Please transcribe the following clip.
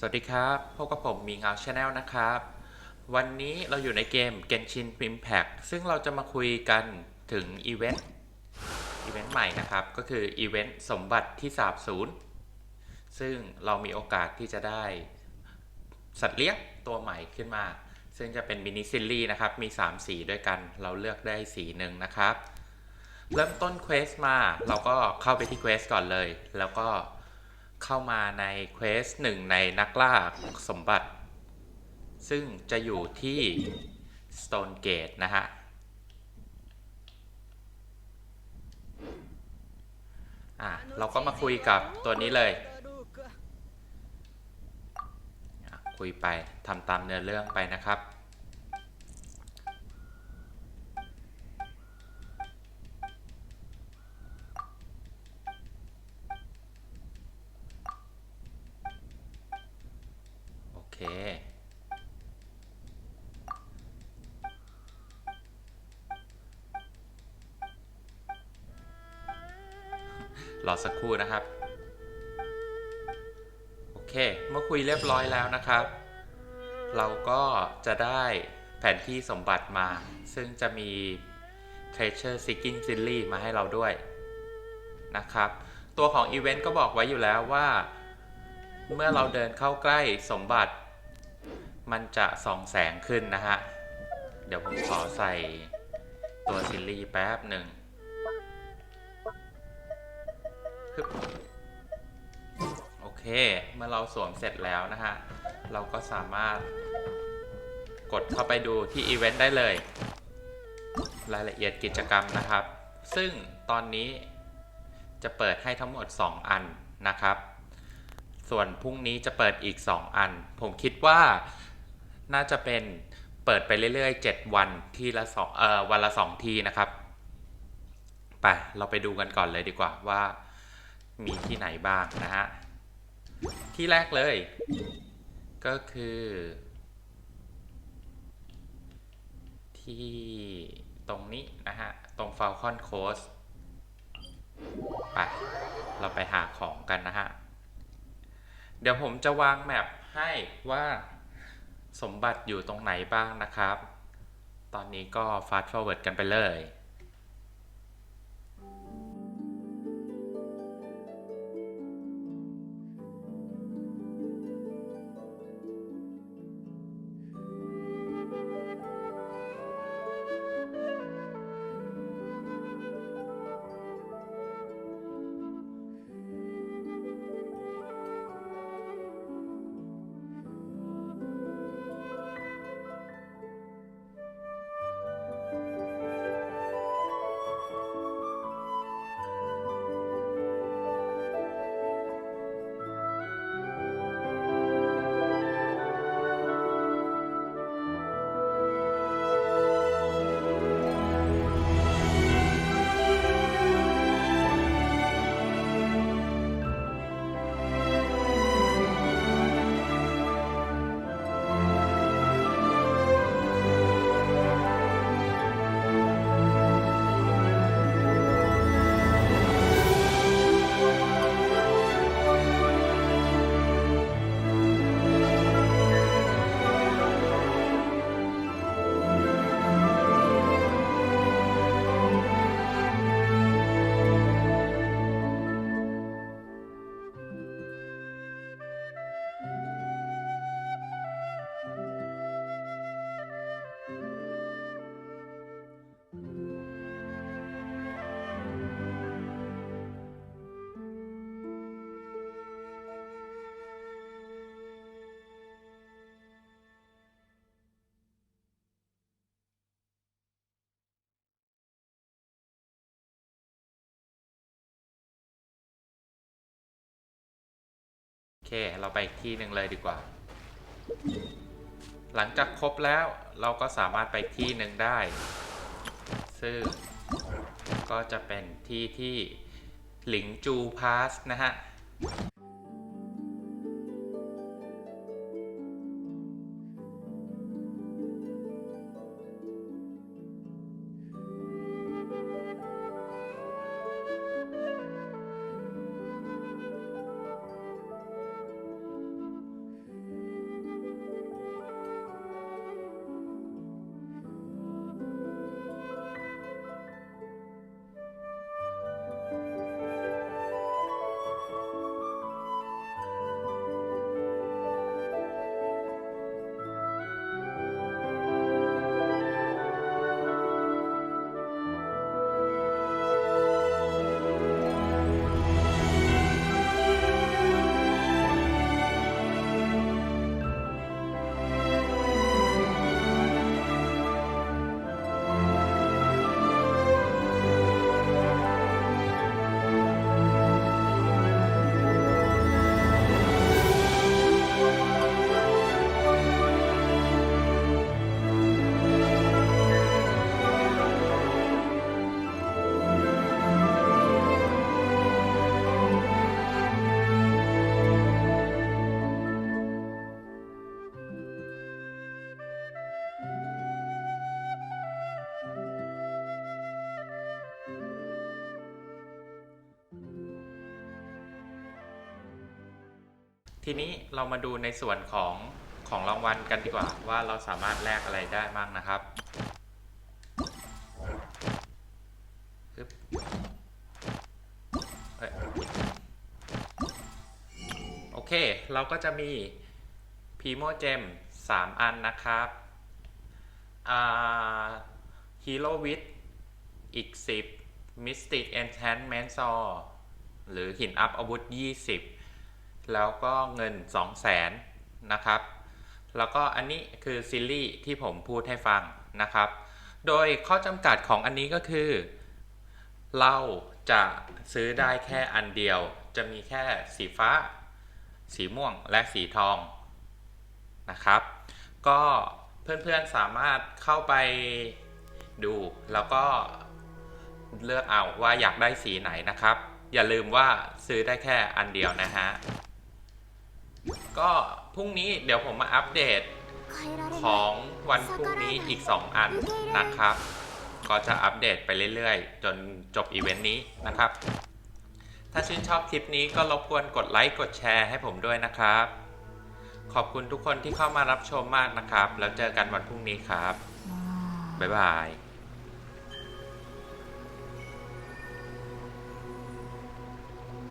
สวัสดีครับ พบกับผมมีเงาชาแนลนะครับ วันนี้เราอยู่ในเกม Genshin Impact ซึ่งเราจะมาคุยกันถึงอีเวนต์ อีเวนต์ใหม่นะครับ ก็คืออีเวนต์สมบัติที่สาบสูญซึ่งเรามีโอกาสที่จะได้สัตว์เลี้ยงตัวใหม่ขึ้นมา ซึ่งจะเป็นมินิซิลลี่นะครับ มี 3 สีด้วยกัน เราเลือกได้สีหนึ่งนะครับ เริ่มต้นเควสมา เราก็เข้าไปที่เควสก่อนเลย แล้วก็ เข้ามาในเควสหนึ่งในนักล่าสมบัติ ซึ่งจะอยู่ที่ Stone Gate นะฮะ อะ เราก็มาคุยกับตัวนี้เลย คุยไปทำตามเนื้อเรื่องไปนะครับ เครอสักครู่นะครับ โอเค เมื่อคุยเรียบร้อยแล้วนะครับ เราก็จะได้แผนที่สมบัติมา ซึ่งจะมี Treasure Seeking s i l l y มาให้เราด้วยนะครับ ตัวของอีเวนต์ก็บอกไว้อยู่แล้วว่า เมื่อเราเดินเข้าใกล้สมบัติ มันจะส่องแสงขึ้นนะฮะ เดี๋ยวผมขอใส่ตัวซิลลี่แป๊บหนึ่งโอเค เมื่อเราสวมเสร็จแล้วนะฮะ เราก็สามารถกดเข้าไปดูที่อีเวนต์ได้เลย รายละเอียดกิจกรรมนะครับ ซึ่งตอนนี้จะเปิดให้ทั้งหมด 2 อันนะครับ ส่วนพรุ่งนี้จะเปิดอีก 2 อัน ผมคิดว่า น่าจะเป็นเปิดไปเรื่อยๆ 7 วันทีละสองเอ่อวันละ2ทีนะครับไปเราไปดูกันก่อนเลยดีกว่าว่ามีที่ไหนบ้างนะฮะ ที่แรกเลย ก็คือ ที่ตรงนี้นะฮะ ตรง Falcon Coast ไปเราไปหาของกันนะฮะ เดี๋ยวผมจะวางแมปให้ว่า สมบัติอยู่ตรงไหนบ้างนะครับ ตอนนี้ก็ฟาสต์ฟอร์เวิร์ดกันไปเลย เค เราไปอีกที่หนึ่งเลยดีกว่า หลังจากครบแล้วเราก็สามารถไปที่หนึ่งได้ ซึ่งก็จะเป็นที่ที่หลิงจูพาสนะฮะ ทีนี้เรามาดูในส่วนของของรางวัลกันดีกว่า ว่าเราสามารถแลกอะไรได้บ้างนะครับโอเค เราก็จะมีพีโมเจม3อันนะครับฮีโร่วิทอีก 10 Mystic Enchantment Saw หรือหินอัพอาวุธ 20 แล้วก็เงิน 2 0 0แสนนะครับ แล้วก็อันนี้คือซีรีส์ที่ผมพูดให้ฟังนะครับ โดยข้อจำกัดของอันนี้ก็คือ เราจะซื้อได้แค่อันเดียว จะมีแค่สีฟ้า สีม่วงและสีทองนะครับ ก็เพื่อนๆสามารถเข้าไปดูแล้วก็เลือกเอาว่าอยากได้สีไหนนะครับ อย่าลืมว่าซื้อได้แค่อันเดียวนะฮะ ก็พรุ่งนี้เดี๋ยวผมมาอัปเดตของวันพรุ่งนี้อีก 2 อันนะครับ ก็จะอัปเดตไปเรื่อยๆ จนจบอีเวนต์นี้นะครับ ถ้าชื่นชอบคลิปนี้ก็รบกวนกดไลค์กดแชร์ให้ผมด้วยนะครับ ขอบคุณทุกคนที่เข้ามารับชมมากนะครับ แล้วเจอกันวันพรุ่งนี้ครับ บ๊ายบาย